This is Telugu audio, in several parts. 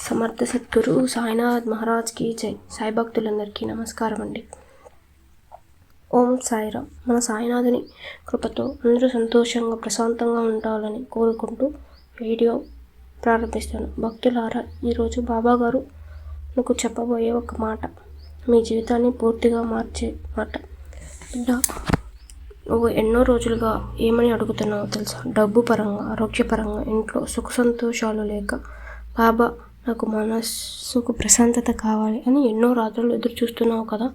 సమర్థ సద్గురు సాయినాథ్ మహారాజ్కి జై. సాయి భక్తులందరికీ నమస్కారం అండి. ఓం సాయిరామ్. మన సాయినాథుని కృపతో అందరూ సంతోషంగా ప్రశాంతంగా ఉండాలని కోరుకుంటూ వీడియో ప్రారంభిస్తాను. భక్తులారా ఈరోజు బాబా గారు నాకు చెప్పబోయే ఒక మాట. మీ జీవితాన్ని పూర్తిగా మార్చే మాట. బిడ్డ నువ్వు ఎన్నో రోజులుగా ఏమని అడుగుతున్నావో తెలుసా? డబ్బు పరంగా ఆరోగ్యపరంగా ఇంట్లో సుఖ సంతోషాలు లేక బాబా నాకు మనస్సుకు ప్రశాంతత కావాలి అని ఎన్నో రాత్రులు ఎదురు చూస్తున్నావు కదా.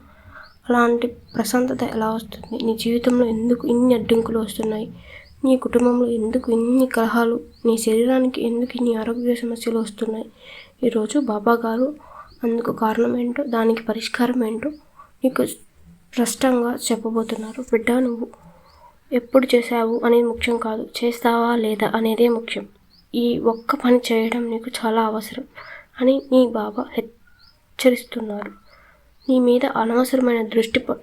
అలాంటి ప్రశాంతత ఎలా వస్తుంది? నీ జీవితంలో ఎందుకు ఇన్ని అడ్డంకులు వస్తున్నాయి? నీ కుటుంబంలో ఎందుకు ఇన్ని కలహాలు? నీ శరీరానికి ఎందుకు ఇన్ని ఆరోగ్య సమస్యలు వస్తున్నాయి? ఈరోజు బాబా గారు అందుకు కారణం ఏంటో దానికి పరిష్కారం ఏంటో నీకు స్పష్టంగా చెప్పబోతున్నారు. బిడ్డ నువ్వు ఎప్పుడు చేసావు అనేది ముఖ్యం కాదు. చేస్తావా లేదా అనేదే ముఖ్యం. ఈ ఒక్క పని చేయడం నీకు చాలా అవసరం అని నీ బాబా హెచ్చరిస్తున్నారు. నీ మీద అనవసరమైన దృష్టి ప-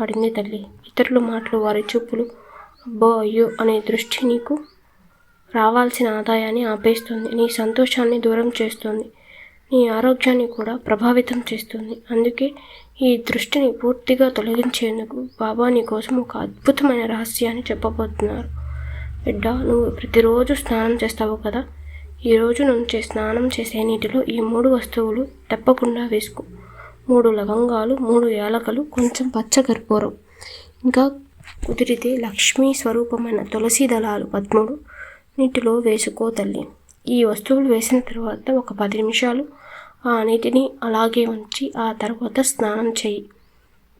పడింది తల్లి. ఇతరుల మాటలు వారి చూపులు అబ్బో అయ్యో అనే దృష్టి నీకు రావాల్సిన ఆదాయాన్ని ఆపేస్తుంది. నీ సంతోషాన్ని దూరం చేస్తుంది. నీ ఆరోగ్యాన్ని కూడా ప్రభావితం చేస్తుంది. అందుకే ఈ దృష్టిని పూర్తిగా తొలగించేందుకు బాబా నీ కోసం ఒక అద్భుతమైన రహస్యాన్ని చెప్పబోతున్నారు. బిడ్డ నువ్వు ప్రతిరోజు స్నానం చేస్తావు కదా? ఈరోజు నుంచి స్నానం చేసే నీటిలో ఈ మూడు వస్తువులు తప్పకుండా వేసుకో. మూడు లవంగాలు మూడు యాలకలు కొంచెం పచ్చకర్పూరం. ఇంకా కుదిరితే లక్ష్మీ స్వరూపమైన తులసి దళాలు పద్ముడు నీటిలో వేసుకో తల్లి. ఈ వస్తువులు వేసిన తర్వాత ఒక పది నిమిషాలు ఆ నీటిని అలాగే ఉంచి ఆ తర్వాత స్నానం చేయి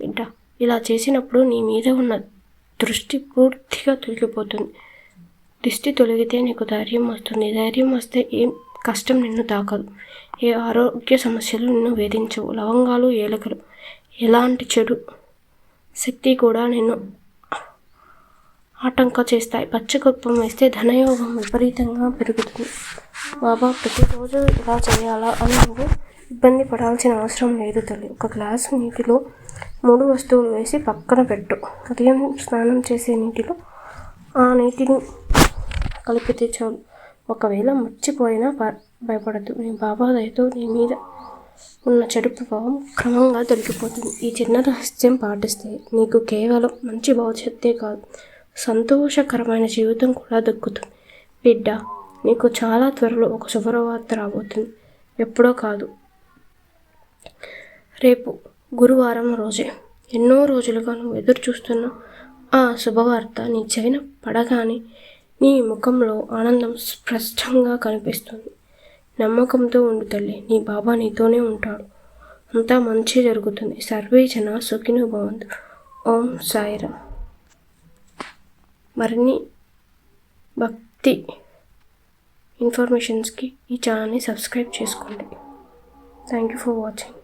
బిడ్డ ఇలా చేసినప్పుడు నీ మీద ఉన్న దృష్టి పూర్తిగా తొలగిపోతుంది. దిష్టి తొలగితే నీకు ధైర్యం వస్తుంది. ధైర్యం వస్తే ఏం కష్టం నిన్ను తాకదు. ఏ ఆరోగ్య సమస్యలు నిన్ను వేధించవు. లవంగాలు ఏలకలు ఎలాంటి చెడు శక్తి కూడా నిన్ను ఆటంక చేస్తాయి. పచ్చగొప్పం వేస్తే ధనయోగం విపరీతంగా పెరుగుతుంది. బాబా ప్రతిరోజు ఇలా చేయాలా అని నువ్వు ఇబ్బంది పడాల్సిన అవసరం లేదు తల్లి. ఒక గ్లాసు నీటిలో మూడు వస్తువులు వేసి పక్కన పెట్టు. ఉదయం స్నానం చేసే నీటిలో ఆ నీటిని కలిపితే చాలు ఒకవేళ మర్చిపోయినా భయపడద్దు. నీ బాబా దయతో నీ మీద ఉన్న చెడు ప్రభావం క్రమంగా తొలగిపోతుంది. ఈ చిన్న రహస్యం పాటిస్తే నీకు కేవలం మంచి భవిష్యత్తే కాదు సంతోషకరమైన జీవితం కూడా దక్కుతుంది. బిడ్డ నీకు చాలా త్వరలో ఒక శుభవార్త రాబోతుంది. ఎప్పుడో కాదు. రేపు గురువారం రోజే. ఎన్నో రోజులుగా నువ్వు ఎదురు చూస్తున్న ఆ శుభవార్త నీ చెవిన పడగానే నీ ముఖంలో ఆనందం స్పష్టంగా కనిపిస్తుంది. నమ్మకంతో ఉండు తల్లి నీ బాబా నీతోనే ఉంటాడు. అంతా మంచి జరుగుతుంది. సర్వే జన సుఖినో భవంతు. ఓం సాయిరా మరిన్ని భక్తి ఇన్ఫర్మేషన్స్కి ఈ ఛానల్ని సబ్స్క్రైబ్ చేసుకోండి. Thank you for watching.